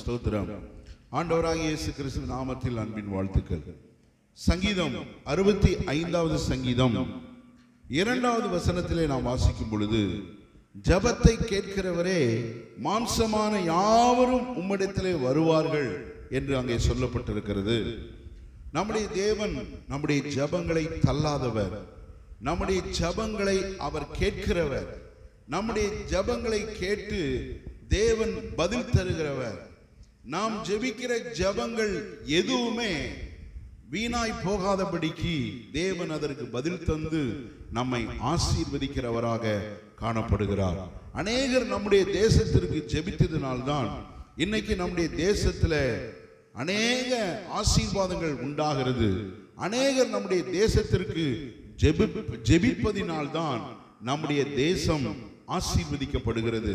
ஸ்தோத்திரம். ஆண்டவராக இயேசு கிறிஸ்து நாமத்தில் அன்பின் வாழ்த்துக்கள். சங்கீதம் அறுபத்தி ஐந்தாவது சங்கீதம். இரண்டாவது வசனத்திலே நாம் வாசிக்கும் பொழுது ஜபத்தை கேட்கிறவரே மாம்சமான யாவரும் உம்மிடத்திலே வருவார்கள் என்று அங்கே சொல்லப்பட்டிருக்கிறது. நம்முடைய தேவன் நம்முடைய ஜபங்களை தள்ளாதவர். நம்முடைய ஜபங்களை அவர் கேட்கிறவர். நம்முடைய ஜபங்களை கேட்டு தேவன் பதில் தருகிறவர். நாம் ஜெபிக்கிற ஜபங்கள் எதுவுமே வீணாய் போகாதபடிக்கு தேவன் அதற்கு பதில் தந்து நம்மை ஆசீர்வதிக்கிறவராக காணப்படுகிறார். அநேகர் நம்முடைய தேசத்திற்கு ஜெபித்ததினால்தான் இன்னைக்கு நம்முடைய தேசத்துல அநேக ஆசீர்வாதங்கள் உண்டாகிறது. அநேகர் நம்முடைய தேசத்திற்கு ஜெபி ஜெபிப்பதினால்தான் நம்முடைய தேசம் ஆசீர்வதிக்கப்படுகிறது.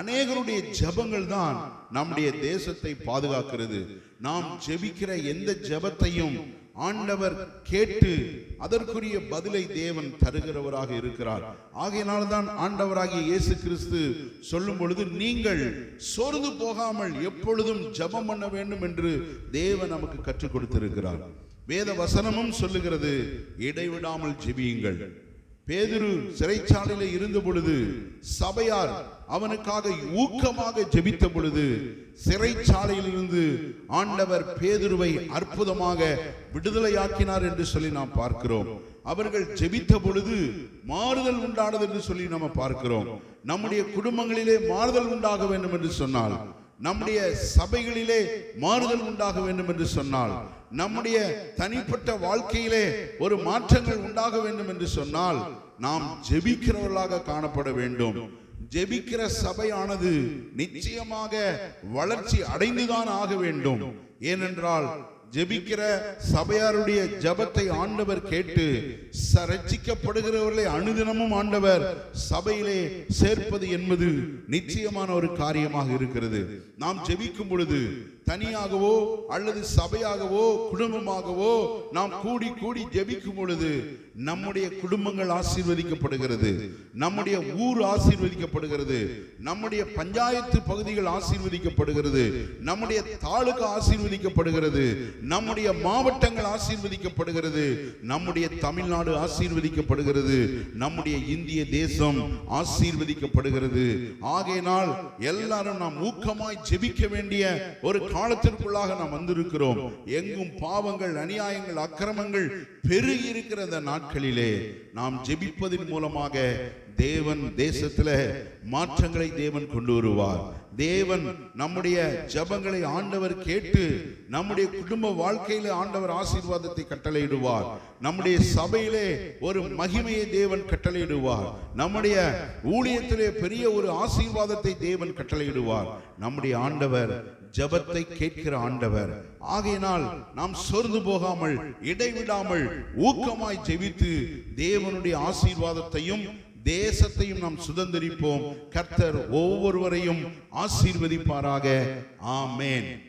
அநேகருடைய ஜெபங்கள் தான் நம்முடைய தேசத்தை பாதுகாக்கிறது. நாம் ஜெபிக்கிற எந்த ஜெபத்தையும் ஆண்டவர் கேட்டு அதற்குரிய பதிலை தேவன் தருகிறவராக இருக்கிறார். ஆகையினால்தான் ஆண்டவராகிய இயேசு கிறிஸ்து சொல்லும் பொழுது நீங்கள் சோர்ந்து போகாமல் எப்பொழுதும் ஜெபம் பண்ண வேண்டும் என்று தேவன் நமக்கு கற்றுக் கொடுத்திருக்கிறார். வேத வசனமும் சொல்லுகிறது இடைவிடாமல் ஜெபியுங்கள். பேதுரு சிறைச்சாலையில இருந்த பொழுது சபையார் அவனுக்காக ஊக்கமாக ஜெபித்த பொழுது சிறைச்சாலையிலிருந்து ஆண்டவர் பேதுருவை அற்புதமாக விடுதலையாக்கினார் என்று சொல்லி நாம் பார்க்கிறோம். அவர்கள் ஜெபித்த பொழுது மாறுதல் உண்டானது என்று சொல்லி நம்ம பார்க்கிறோம். நம்முடைய குடும்பங்களிலே மாறுதல் உண்டாக வேண்டும் என்று சொன்னால் நம்முடைய சபைகளிலே மாறுதல் உண்டாக வேண்டும் என்று சொன்னால் நம்முடைய தனிப்பட்ட வாழ்க்கையிலே ஒரு மாற்றங்கள் உண்டாக வேண்டும் என்று சொன்னால் நாம் ஜெபிக்கிறவர்களாக காணப்பட வேண்டும். ஜெபிக்கிற சபையானது நிச்சயமாக வளர்ச்சி அடைந்துதான் ஆக வேண்டும். ஏனென்றால் ஜெபிக்கிற சபையாருடைய ஜபத்தை ஆண்டவர் கேட்டு ச- ரட்சிக்கப்படுகிறவர்களை அனுதினமும் ஆண்டவர் சபையிலே சேர்ப்பது என்பது நிச்சயமான ஒரு காரியமாக இருக்கிறது. நாம் ஜெபிக்கும் பொழுது தனியாகவோ அல்லது சபையாகவோ குடும்பமாகவோ நாம் கூடி கூடி ஜெபிக்கும் பொழுது நம்முடைய குடும்பங்கள் ஆசீர்வதிக்கப்படுகிறது. நம்முடைய ஊர் ஆசீர்வதிக்கப்படுகிறது. நம்முடைய பஞ்சாயத்து பகுதிகள் ஆசீர்வதிக்கப்படுகிறது. நம்முடைய தாலுகா ஆசீர்வதிக்கப்படுகிறது. நம்முடைய மாவட்டங்கள் ஆசீர்வதிக்கப்படுகிறது. நம்முடைய தமிழ்நாடு ஆசீர்வதிக்கப்படுகிறது. நம்முடைய இந்திய தேசம் ஆசீர்வதிக்கப்படுகிறது. ஆகையினால் எல்லாரும் நாம் ஊக்கமாய் ஜெபிக்க வேண்டிய ஒரு காலத்திற்குள்ளாக நாம் வந்திருக்கிறோம். எங்கும் பாவங்கள் அநியாயங்கள் அக்கிரமங்கள் பெருகி இருக்கிற நாட்கள் நாட்களிலே நாம் ஜெபிப்பதன் மூலமாக தேவன் தேசத்தில் மாற்றங்களை தேவன் கொண்டு வருவார். தேவன் நம்முடைய ஜெபங்களை ஆண்டவர் கேட்டு நம்முடைய குடும்ப வாழ்க்கையில ஆண்டவர் ஆசீர்வாதத்தை கட்டளையிடுவார். நம்முடைய சபையிலே ஒரு மகிமையை தேவன் கட்டளையிடுவார். நம்முடைய ஊழியத்திலே பெரிய ஒரு ஆசீர்வாதத்தை தேவன் கட்டளையிடுவார். நம்முடைய ஆண்டவர் ஜெபத்தை கேட்கிற ஆண்டவர். ஆகையினால் நாம் சோர்ந்து போகாமல் இடைவிடாமல் ஊக்கமாய் ஜெபித்து தேவனுடைய ஆசீர்வாதத்தையும் தேசத்தையும் நாம் சுதந்திரிப்போம். கர்த்தர் ஒவ்வொருவரையும் ஆசீர்வதிப்பாராக. ஆமேன்.